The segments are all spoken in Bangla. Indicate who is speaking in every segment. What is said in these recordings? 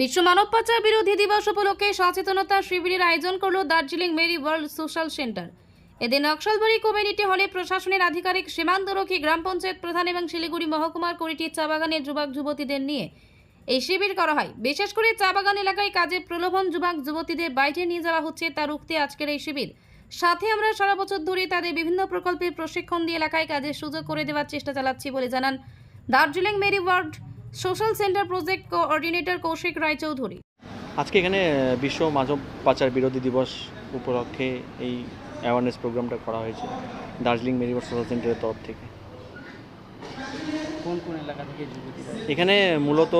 Speaker 1: বিশ্ব মানব পাচার বিরোধী দিবস উপলক্ষে সচেতনতা শিবিরের আয়োজন করল Darjeeling Mary Ward Social Centre. এদিন নকশালবাড়ি কমিউনিটি হলে প্রশাসনের আধিকারিক সীমান্তরক্ষী গ্রাম পঞ্চায়েত প্রধান এবং শিলিগুড়ি মহকুমার কুড়িটি চা বাগানের যুবক যুবতীদের নিয়ে। এই শিবির করা হয়। বিশেষ করে চা বাগান এলাকায় কাজে প্রলোভন যুবক যুবতীদের বাইরে নিয়ে যাওয়া হচ্ছে তা রুখতে আজকের এই শিবির। সাথে আমরা সারা বছর ধরে তাদের বিভিন্ন প্রকল্পের প্রশিক্ষণ দিয়ে এলাকায় কাজের সুযোগ করে দেওয়ার চেষ্টা চালাচ্ছি বলে জানান Darjeeling Mary Ward Social Centre project coordinator Kaushik Roychowdhury.
Speaker 2: আজকে এখানে বিশ্ব মানব পাচার বিরোধী দিবস উপলক্ষে এই অ্যাওয়ারনেস প্রোগ্রামটা করা হয়েছে দার্জিলিং মেরিওয়ার সোশ্যাল সেন্টারের তরফ থেকে।
Speaker 3: কোন কোন এলাকা থেকে
Speaker 2: এখানে মূলত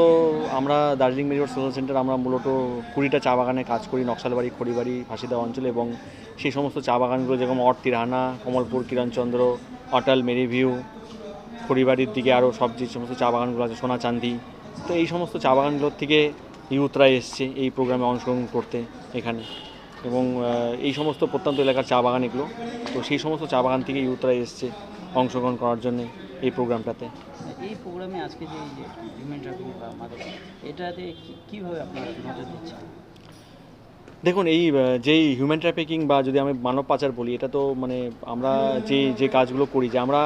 Speaker 2: আমরা দার্জিলিং মেরিওয়ার সোশ্যাল সেন্টার আমরা মূলত কুড়িটা চা বাগানে কাজ করি নকশালবাড়ি খড়িবাড়ি ফাঁসিদা অঞ্চলে এবং সেই সমস্ত চা বাগানগুলো যেরকম অট তিরহানা কমলপুর কিরণচন্দ্র অটাল মেরিভিউ খড়িবাড়ির দিকে আরও সব যে সমস্ত চা বাগানগুলো আছে সোনা চান্দি তো এই সমস্ত চা বাগানগুলোর থেকে ইউথরা এসছে এই প্রোগ্রামে অংশগ্রহণ করতে এখানে। এবং এই সমস্ত প্রত্যন্ত এলাকার চা বাগান এগুলো তো সেই সমস্ত চা বাগান থেকে ইউথরা এসছে অংশগ্রহণ করার জন্য এই প্রোগ্রামটাতে।
Speaker 3: এই প্রোগ্রামে আজকে যে হিউম্যান ট্রাফিং বা মাদক এটাতে কীভাবে আপনারা নজর দিচ্ছেন?
Speaker 2: দেখুন এই যেই হিউম্যান ট্রাফিকিং বা যদি আমি মানব পাচার বলি এটা তো মানে আমরা যে যে কাজগুলো করি যে আমরা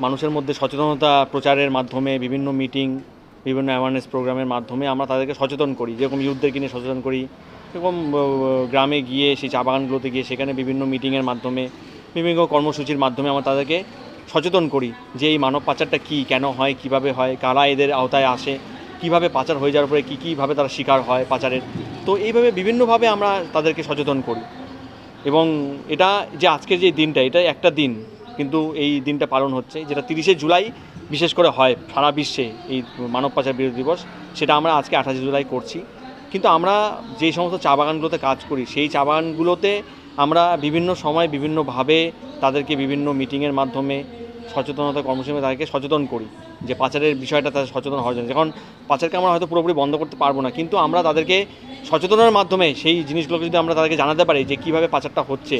Speaker 2: মানুষের মধ্যে সচেতনতা প্রচারের মাধ্যমে, বিভিন্ন মিটিং বিভিন্ন অ্যাওয়ারনেস প্রোগ্রামের মাধ্যমে আমরা তাদেরকে সচেতন করি। যেরকম ইউথদেরকে নিয়ে সচেতন করি এরকম গ্রামে গিয়ে সেই চা বাগানগুলোতে গিয়ে সেখানে বিভিন্ন মিটিংয়ের মাধ্যমে, বিভিন্ন কর্মসূচির মাধ্যমে আমরা তাদেরকে সচেতন করি যে এই মানব পাচারটা কী, কেন হয়, কীভাবে হয়, কারা এদের আওতায় আসে, কীভাবে পাচার হয়ে যাওয়ার পরে কী কীভাবে তারা শিকার হয় পাচারের। তো এইভাবে বিভিন্নভাবে আমরা তাদেরকে সচেতন করি। এবং এটা যে আজকের যে দিনটা, এটা একটা দিন। কিন্তু এই দিনটা পালন হচ্ছে, যেটা তিরিশে জুলাই বিশেষ করে হয় সারা বিশ্বে এই মানব পাচার বিরোধী দিবস, সেটা আমরা আজকে আঠাশে জুলাই করছি। কিন্তু আমরা যে সমস্ত চা বাগানগুলোতে কাজ করি, সেই চা বাগানগুলোতে আমরা বিভিন্ন সময় বিভিন্নভাবে তাদেরকে বিভিন্ন মিটিংয়ের মাধ্যমে সচেতনতা কর্মসূচি তাদেরকে সচেতন করি, যে পাচারের বিষয়টা তাদের সচেতন হওয়ার জন্য। যখন পাচারকে আমরা হয়তো পুরোপুরি বন্ধ করতে পারব না, কিন্তু আমরা তাদেরকে সচেতনের মাধ্যমে সেই জিনিসগুলোকে যদি আমরা তাদেরকে জানাতে পারি যে কীভাবে পাচারটা হচ্ছে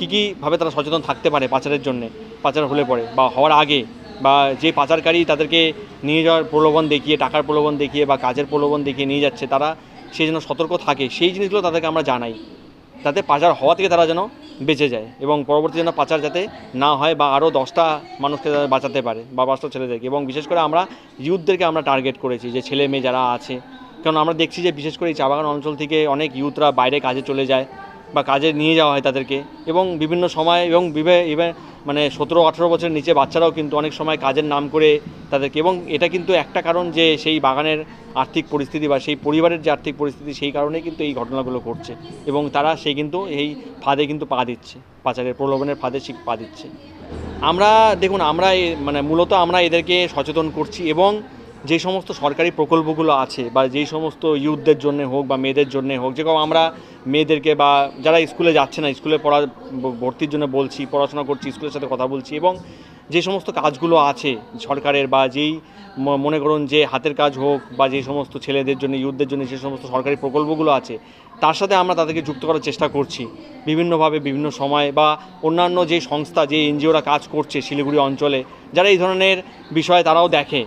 Speaker 2: কী কীভাবে তারা সচেতন থাকতে পারে পাচারের জন্য? পাচার হলে পরে বা হওয়ার আগে বা যে পাচারকারী তাদেরকে নিয়ে যাওয়ার প্রলোভন দেখিয়ে, টাকার প্রলোভন দেখিয়ে বা কাজের প্রলোভন দেখিয়ে নিয়ে যাচ্ছে, তারা সেই জন্য সতর্ক থাকে, সেই জিনিসগুলো তাদেরকে আমরা জানাই। যাতে পাচার হওয়া থেকে তারা যেন বেঁচে যায় এবং পরবর্তী যেন পাচার যাতে না হয় বা আরও দশটা মানুষকে বাঁচাতে পারে বা পাঁচটা ছেলেদেরকে এবং বিশেষ করে আমরা ইউথদেরকে আমরা টার্গেট করেছি যে ছেলে মেয়ে যারা আছে। কারণ আমরা দেখছি যে বিশেষ করে এই চা বাগান অঞ্চল থেকে অনেক ইউথরা বাইরে কাজে চলে যায়। বা কাজে নিয়ে যাওয়া হয় তাদেরকে। এবং বিভিন্ন সময় এবং বিবে- মানে সতেরো, আঠেরো বছরের নিচে বাচ্চারাও কিন্তু অনেক সময় কাজের নাম করে তাদেরকে। এবং এটা কিন্তু একটা কারণ যে সেই বাগানের আর্থিক পরিস্থিতি বা সেই পরিবারের যে আর্থিক পরিস্থিতি সেই কারণেই কিন্তু এই ঘটনাগুলো ঘটছে। এবং তারা সেই কিন্তু এই ফাঁদে কিন্তু পা দিচ্ছে, পাচারের প্রলোভনের ফাঁদে সে পা দিচ্ছে। আমরা, দেখুন, আমরা মানে মূলত আমরা এদেরকে সচেতন করছি এবং যে সমস্ত সরকারি প্রকল্পগুলো আছে বা যেই সমস্ত ইউথদের জন্য হোক বা মেয়েদের জন্য হোক যেরকম আমরা মেয়েদেরকে বা যারা স্কুলে যাচ্ছে না, স্কুলে পড়া, ভর্তির জন্য বলছি, পড়াশোনা করছি, স্কুলের সাথে কথা বলছি এবং যে সমস্ত কাজগুলো আছে সরকারের বা যেই মনে করুন যে হাতের কাজ হোক বা যে সমস্ত ছেলেদের জন্য, ইউথদের জন্য যে সমস্ত সরকারি প্রকল্পগুলো আছে, তার সাথে আমরা তাদেরকে যুক্ত করার চেষ্টা করছি। বিভিন্নভাবে বিভিন্ন সময় বা অন্যান্য যে সংস্থা, যে এনজিওরা কাজ করছে শিলিগুড়ি অঞ্চলে, যারা এই ধরনের বিষয় তারাও দেখে।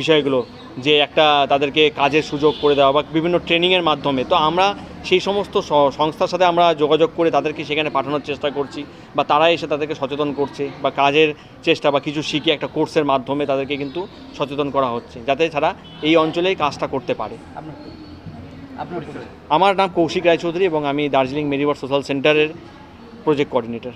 Speaker 2: বিষয়গুলো যে একটা তাদেরকে কাজের সুযোগ করে দেওয়া বা বিভিন্ন ট্রেনিংয়ের মাধ্যমে। তো আমরা সেই সমস্ত সংস্থার সাথে আমরা যোগাযোগ করে তাদেরকে সেখানে পাঠানোর চেষ্টা করছি বা তারা এসে তাদেরকে সচেতন করছে বা কাজের চেষ্টা বা কিছু শিখে একটা কোর্সের মাধ্যমে তাদেরকে কিন্তু সচেতন করা হচ্ছে যাতে তারা এই অঞ্চলেই কাজটা করতে পারে। আমার নাম কৌশিক রায়চৌধুরী এবং আমি দার্জিলিং মেরিওয়ার সোশ্যাল সেন্টারের প্রজেক্ট কোঅর্ডিনেটর